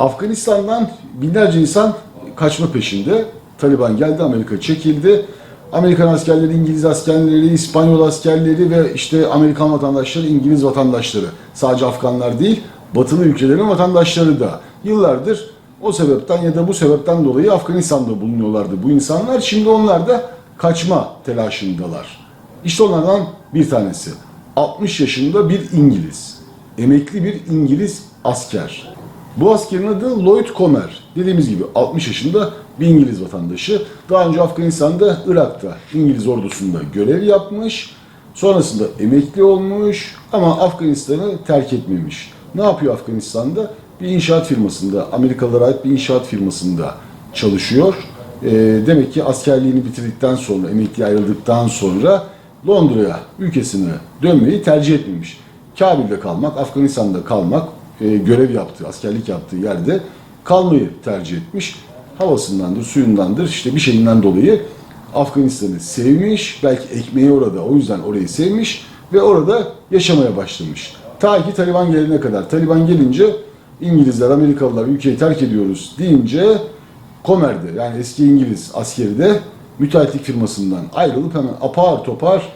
Afganistan'dan binlerce insan kaçma peşinde. Taliban geldi, Amerika çekildi. Amerikan askerleri, İngiliz askerleri, İspanyol askerleri ve işte Amerikan vatandaşları, İngiliz vatandaşları. Sadece Afganlar değil, batılı ülkelerin vatandaşları da yıllardır o sebepten ya da bu sebepten dolayı Afganistan'da bulunuyorlardı bu insanlar. Şimdi onlar da kaçma telaşındalar. İşte onlardan bir tanesi. 60 yaşında bir İngiliz. Emekli bir İngiliz asker. Bu askerin adı Lloyd Comer. Dediğimiz gibi 60 yaşında bir İngiliz vatandaşı. Daha önce Afganistan'da, Irak'ta İngiliz ordusunda görev yapmış. Sonrasında emekli olmuş ama Afganistan'ı terk etmemiş. Ne yapıyor Afganistan'da? Bir inşaat firmasında, Amerikalılara ait bir inşaat firmasında çalışıyor. Ee, demek ki askerliğini bitirdikten sonra, emekli ayrıldıktan sonra Londra'ya, ülkesine dönmeyi tercih etmemiş. Kabil'de kalmak, Afganistan'da kalmak, e, görev yaptığı, askerlik yaptığı yerde kalmayı tercih etmiş. Havasındandır, suyundandır, işte bir şeyinden dolayı Afganistan'ı sevmiş, belki ekmeği orada, o yüzden orayı sevmiş ve orada yaşamaya başlamış. Ta ki Taliban gelene kadar. Taliban gelince İngilizler, Amerikalılar ülkeyi terk ediyoruz deyince Komer'de yani eski İngiliz askeri de müteahhitlik firmasından ayrılıp hemen apar topar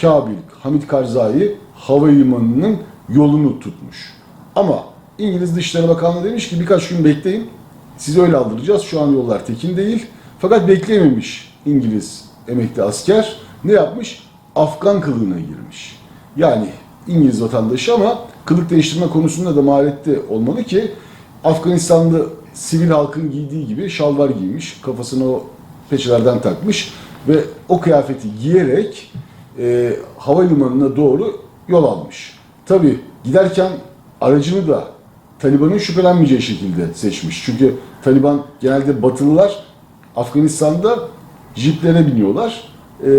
Kabil, Hamid Karzai havalimanının yolunu tutmuş. Ama İngiliz Dışişleri Bakanlığı demiş ki birkaç gün bekleyin. Sizi öyle aldıracağız. Şu an yollar tekin değil. Fakat bekleyememiş İngiliz emekli asker. Ne yapmış? Afgan kılığına girmiş. Yani İngiliz vatandaşı ama kılık değiştirme konusunda da maharetli olmalı ki Afganistanlı sivil halkın giydiği gibi şalvar giymiş. Kafasına o peçelerden takmış ve o kıyafeti giyerek e, havalimanına doğru yol almış. Tabi giderken aracını da Taliban'ın şüphelenmeyeceği şekilde seçmiş. Çünkü Taliban genelde Batılılar Afganistan'da jiplere biniyorlar. E,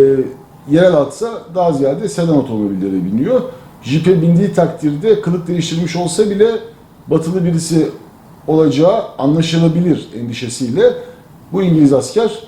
yerel atsa daha ziyade sedan otomobillere biniyor. Jipe bindiği takdirde kılık değiştirmiş olsa bile batılı birisi olacağı anlaşılabilir endişesiyle bu İngiliz asker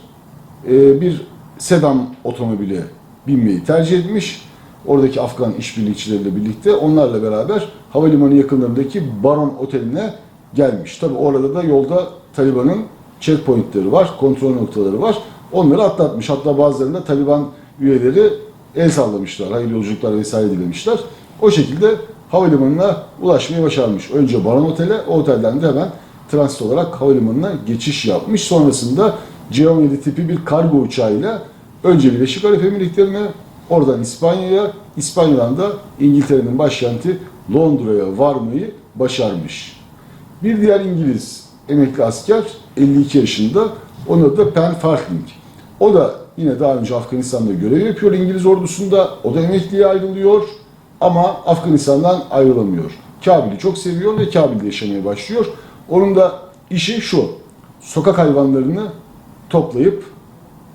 e, bir sedan otomobile binmeyi tercih etmiş. Oradaki Afgan işbirlikçileriyle birlikte onlarla beraber havalimanı yakınlarındaki Baron Oteli'ne gelmiş. Tabi orada da yolda Taliban'ın checkpointleri var, kontrol noktaları var. Onları atlatmış. Hatta bazılarında Taliban üyeleri el sallamışlar, hayırlı yolculuklar vesaire dilemişler. O şekilde havalimanına ulaşmayı başarmış. Önce Baron Otel'e, o otelden de hemen transit olarak havalimanına geçiş yapmış. Sonrasında C-17 tipi bir kargo uçağıyla önce Birleşik Arap Emirlikleri'ne, oradan İspanya'ya, İspanya'dan da İngiltere'nin başkenti Londra'ya varmayı başarmış. Bir diğer İngiliz emekli asker 52 yaşında, onun da Pen Farthing. O da yine daha önce Afganistan'da görev yapıyor İngiliz ordusunda, o da emekliye ayrılıyor ama Afganistan'dan ayrılamıyor. Kabil'i çok seviyor ve Kabil'de yaşamaya başlıyor. Onun da işi şu, sokak hayvanlarını toplayıp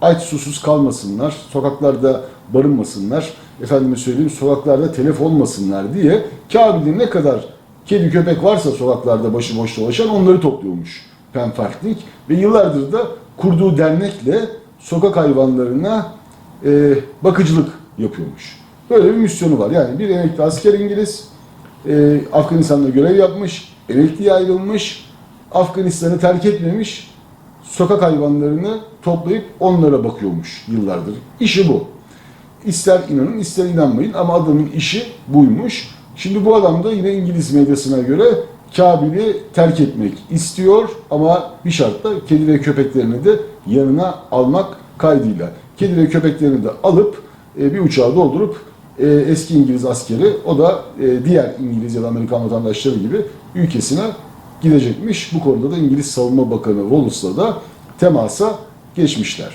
aç susuz kalmasınlar, sokaklarda barınmasınlar, efendime söyleyeyim sokaklarda telef olmasınlar diye Kabil'de ne kadar kedi köpek varsa sokaklarda başıboş dolaşan onları topluyormuş Penfartlik ve yıllardır da kurduğu dernekle sokak hayvanlarına e, bakıcılık yapıyormuş. Böyle bir misyonu var. Yani bir emekli asker İngiliz e, Afganistan'da görev yapmış, emekliye ayrılmış, Afganistan'ı terk etmemiş, sokak hayvanlarını toplayıp onlara bakıyormuş yıllardır. İşi bu. İster inanın ister inanmayın ama adamın işi buymuş. Şimdi bu adam da yine İngiliz medyasına göre Kabil'i terk etmek istiyor ama bir şartla kedi ve köpeklerini de yanına almak kaydıyla. Kedi ve köpeklerini de alıp e, bir uçağa doldurup e, eski İngiliz askeri o da e, diğer İngiliz ya da Amerikan vatandaşları gibi ülkesine gidecekmiş. Bu konuda da İngiliz Savunma Bakanı Wallace'la da temasa geçmişler.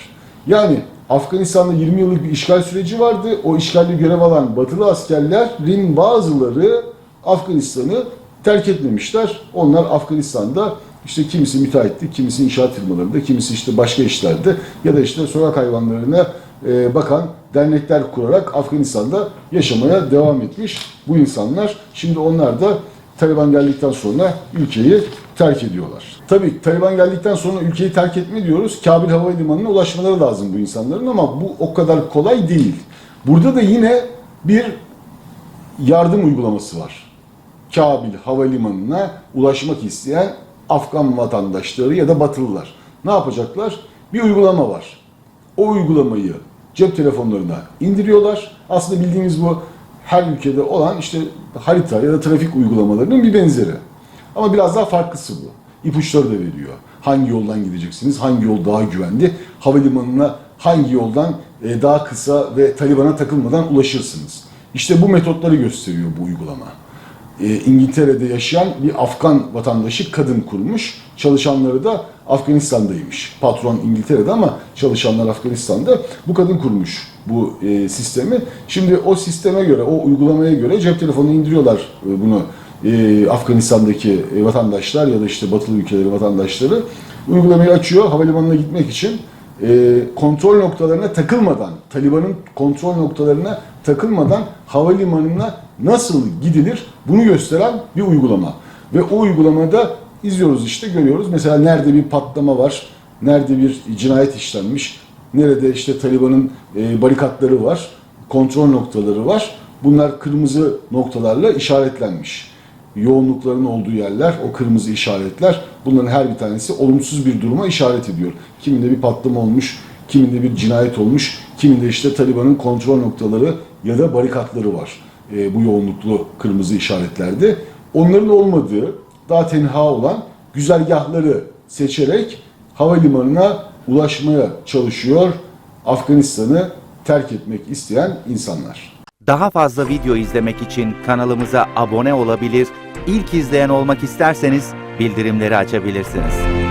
Yani Afganistan'da 20 yıllık bir işgal süreci vardı. O işgalde görev alan batılı askerlerin bazıları Afganistan'ı terk etmemişler. Onlar Afganistan'da işte kimisi müteahhitlik, kimisi inşaat firmalarında, kimisi işte başka işlerde ya da işte sokak hayvanlarına e, bakan dernekler kurarak Afganistan'da yaşamaya devam etmiş bu insanlar. Şimdi onlar da Taliban geldikten sonra ülkeyi terk ediyorlar. Tabii Taliban geldikten sonra ülkeyi terk etme diyoruz. Kabil Havalimanı'na ulaşmaları lazım bu insanların ama bu o kadar kolay değil. Burada da yine bir yardım uygulaması var. Kabil Havalimanı'na ulaşmak isteyen Afgan vatandaşları ya da Batılılar ne yapacaklar? Bir uygulama var. O uygulamayı cep telefonlarına indiriyorlar. Aslında bildiğimiz bu her ülkede olan işte harita ya da trafik uygulamalarının bir benzeri. Ama biraz daha farklısı bu. İpuçları da veriyor. Hangi yoldan gideceksiniz, hangi yol daha güvenli, havalimanına hangi yoldan e, daha kısa ve Taliban'a takılmadan ulaşırsınız. İşte bu metotları gösteriyor bu uygulama. E, İngiltere'de yaşayan bir Afgan vatandaşı kadın kurmuş. Çalışanları da Afganistan'daymış. Patron İngiltere'de ama çalışanlar Afganistan'da. Bu kadın kurmuş bu e, sistemi. Şimdi o sisteme göre, o uygulamaya göre cep telefonunu indiriyorlar e, bunu e, Afganistan'daki e, vatandaşlar ya da işte batılı ülkeleri vatandaşları. Uygulamayı açıyor havalimanına gitmek için e, kontrol noktalarına takılmadan, Taliban'ın kontrol noktalarına takılmadan havalimanına nasıl gidilir bunu gösteren bir uygulama. Ve o uygulamada izliyoruz işte görüyoruz. Mesela nerede bir patlama var, nerede bir cinayet işlenmiş, nerede işte Taliban'ın e, barikatları var, kontrol noktaları var. Bunlar kırmızı noktalarla işaretlenmiş. Yoğunlukların olduğu yerler, o kırmızı işaretler, bunların her bir tanesi olumsuz bir duruma işaret ediyor. Kiminde bir patlama olmuş, kiminde bir cinayet olmuş, kiminde işte Taliban'ın kontrol noktaları ya da barikatları var e, bu yoğunluklu kırmızı işaretlerde. Onların olmadığı, daha tenha olan güzergahları seçerek havalimanına ulaşmaya çalışıyor Afganistan'ı terk etmek isteyen insanlar. Daha fazla video izlemek için kanalımıza abone olabilir, ilk izleyen olmak isterseniz bildirimleri açabilirsiniz.